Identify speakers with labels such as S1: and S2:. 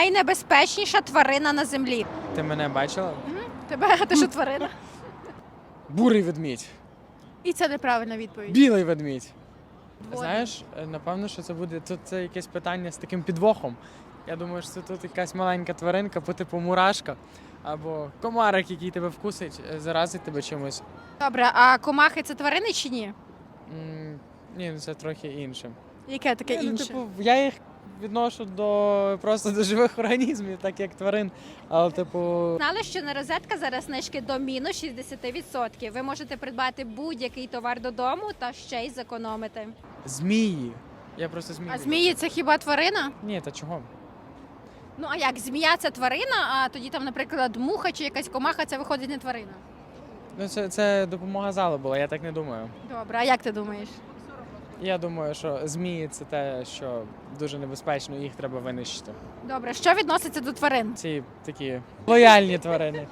S1: найнебезпечніша тварина на землі?
S2: Ти мене бачила?
S1: Тебе а ти що тварина?
S2: Бурий ведмідь,
S1: І це неправильна відповідь.
S2: білий ведмідь. Знаєш, е, напевно, що це буде тут це якесь питання з таким підвохом. Я думаю, що це тут якась маленька тваринка по типу мурашка або комарик, який тебе вкусить, е, заразить тебе чимось.
S1: Добре, а комахи це тварини чи ні?
S2: М, Ні, ну це трохи інше.
S1: Яке таке
S2: Ні, ну,
S1: інше?
S2: типу, я їх відношу до просто до живих організмів, так як тварин. Але, типу,
S1: Знали, що на розетка зараз знижки до мінус 60%. Ви можете придбати будь-який товар додому та ще й зекономити.
S2: змії. Я просто змії.
S1: А змії це хіба тварина?
S2: Ні, та чого?
S1: Ну а як змія це тварина, а тоді там, наприклад, муха чи якась комаха, це виходить не тварина.
S2: Ну, це, це допомога залу була, я так не думаю.
S1: Добре, а як ти думаєш?
S2: Я думаю, що змії це те, що дуже небезпечно, і їх треба винищити.
S1: Добре, що відноситься до тварин?
S2: Ці такі лояльні тварини.